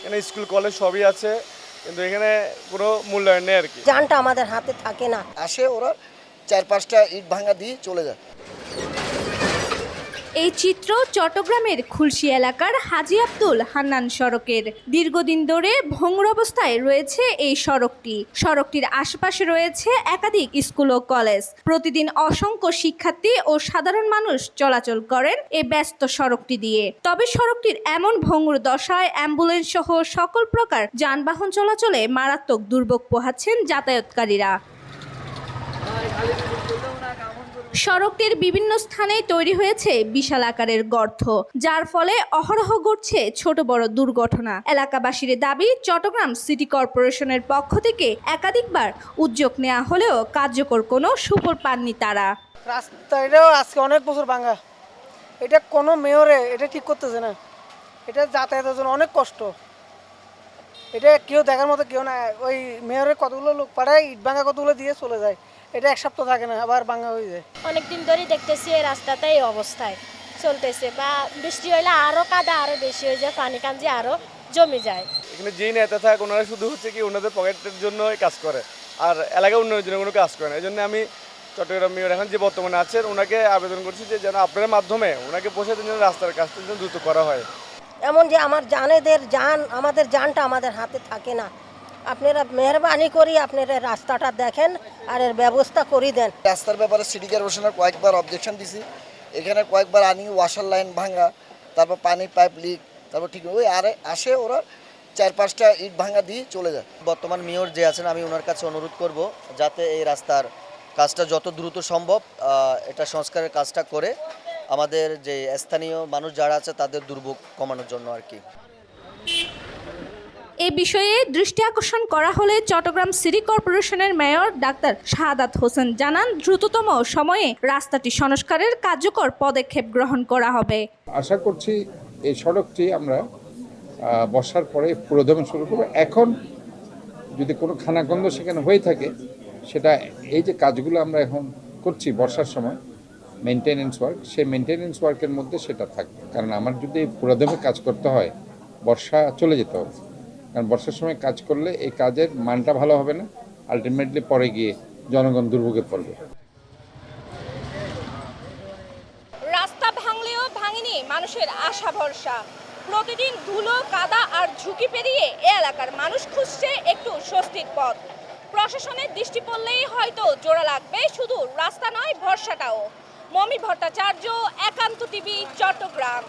এখানে school college সবই আছে কিন্তু এখানে কোনো মূল্যায়ন নেই আর কি। জানটা আমাদের হাতে থাকে না। আসে ওরা চার পাঁচটা ইট ভাঙা দিয়ে চলে যায়। এই চিত্র চট্টগ্রামের খুলশি এলাকার হাজি আব্দুল হান্নান সড়কের। দীর্ঘদিন ধরে ভঙ্গুর অবস্থায় রয়েছে এই সড়কটি। সড়কটির আশেপাশে রয়েছে একাধিক স্কুল ও কলেজ। প্রতিদিন অসংখ্য শিক্ষার্থী ও সাধারণ মানুষ চলাচল করেন এই ব্যস্ত সড়কটি দিয়ে। তবে সড়কটির এমন ভঙ্গুর দশায় অ্যাম্বুলেন্স সহ সকল প্রকার যানবাহন চলাচলে মারাত্মক দুর্ভোগ পোহাচ্ছেন যাতায়াতকারীরা। সড়কটির বিভিন্ন স্থানে তৈরি হয়েছে বিশাল আকারের গর্ত, যার ফলে অহরহ ঘটছে ছোট বড় দুর্ঘটনা। এলাকাবাসীর দাবি, চট্টগ্রাম সিটি কর্পোরেশনের পক্ষ থেকে একাধিকবার উদ্যোগ নেওয়া হলেও কার্যকর কোনো সুফল পাননি তারা। রাস্তা এটাও আজকে অনেক বছর ভাঙা। এটা কোনো মেয়রে এটা ঠিক করতেছে না। এটা যাতায়াতের জন্য অনেক কষ্ট। এটা কেউ দেখার মতো কেউ না। ওই মেয়রের কতগুলো লোক পাড়ায় ইট ভাঙা কতগুলো দিয়ে চলে যায়। এটা এক সপ্তাহ থাকে না আবার ভাঙা হয়ে যায়। অনেকদিন ধরেই দেখতেছি এই রাস্তাটা এই অবস্থায় চলতেছে বা বৃষ্টি হলে আরও কাদা আরও বেশি হয়ে যায় পানি কাঞ্জি আরও জমে যায়। এখানে যেই নেতা থাকে ওনারা শুধু হচ্ছে কি ওনাদের পকেটের জন্যই কাজ করে আর এলাকা উন্নয়নের জন্য কোনো কাজ করে না। এই জন্য আমি চট্টগ্রাম মেয়র এখন যে বর্তমানে আছেন ওনাকে আবেদন করছি যে যেন আপনার মাধ্যমে ওনাকে পৌঁছে দেন যেন রাস্তার কাজটা যেন দ্রুত করা হয়। এমন যে আমার জানেদের জান আমাদের জানটা আমাদের হাতে থাকে না। আপনারা মেহরবানি করি, আপনারা রাস্তাটা দেখেন আর এর ব্যবস্থা করে দেন। রাস্তার ব্যাপারে সিটি কর্পোরেশনের কয়েকবার অবজেকশন দিছি। এখানে কয়েকবার আনি ওয়াশার লাইন ভাঙা, তারপর পানি পাইপ লিক তারপর ঠিক ওই আরে আসে ওরা চার পাঁচটা ইট ভাঙা দিয়ে চলে যায়। বর্তমান মেয়র যে আছেন, আমি ওনার কাছে অনুরোধ করব যাতে এই রাস্তার কাজটা যত দ্রুত সম্ভব এটা সংস্কারের কাজটা করে আমাদের যে স্থানীয় মানুষ যারা আছে, তাদের দুর্ভোগ কমানোর জন্য আর কি। এ বিষয়ে দৃষ্টি আকর্ষণ করা হলে চট্টগ্রাম সিটি কর্পোরেশনের মেয়র ডাক্তার শাহাদাত হোসেন জানান, দ্রুততম সময়ে রাস্তাটি সংস্কারের কার্যকর পদক্ষেপ গ্রহণ করা হবে। আশা করছি এই সড়কটি আমরা বর্ষার পরে পুরোদমে শুরু করব এখন যদি কোনো খানাগন্ধ সেখানে হয়ে থাকে, সেটা এই যে কাজগুলো আমরা এখন করছি বর্ষার সময় মেনটেনেন্স ওয়ার্ক সেই মেনটেনেন্স ওয়ার্কের মধ্যে সেটা থাকবে। কারণ আমার যদি পুরোদমে কাজ করতে হয়, বর্ষা চলে যেতে হবে। কারণ বর্ষার সময় কাজ করলে এই কাজের মানটা ভালো হবে না আলটিমেটলি পরে গিয়ে জনগণ দুর্ভোগে পড়বে। রাস্তা ভাঙলেও ভাঙেনি মানুষের আশা ভরসা। প্রতিদিন ধুলো, কাদা আর ঝুঁকি পেরিয়ে এ এলাকার মানুষ খুঁজছে একটু স্বস্তির পথ। প্রশাসনের দৃষ্টি পড়লেই হয়তো জোড়া লাগবে, শুধু রাস্তা নয়, ভরসাটাও। মমি ভট্টাচার্য, একান্ত টিভি, চট্টগ্রাম।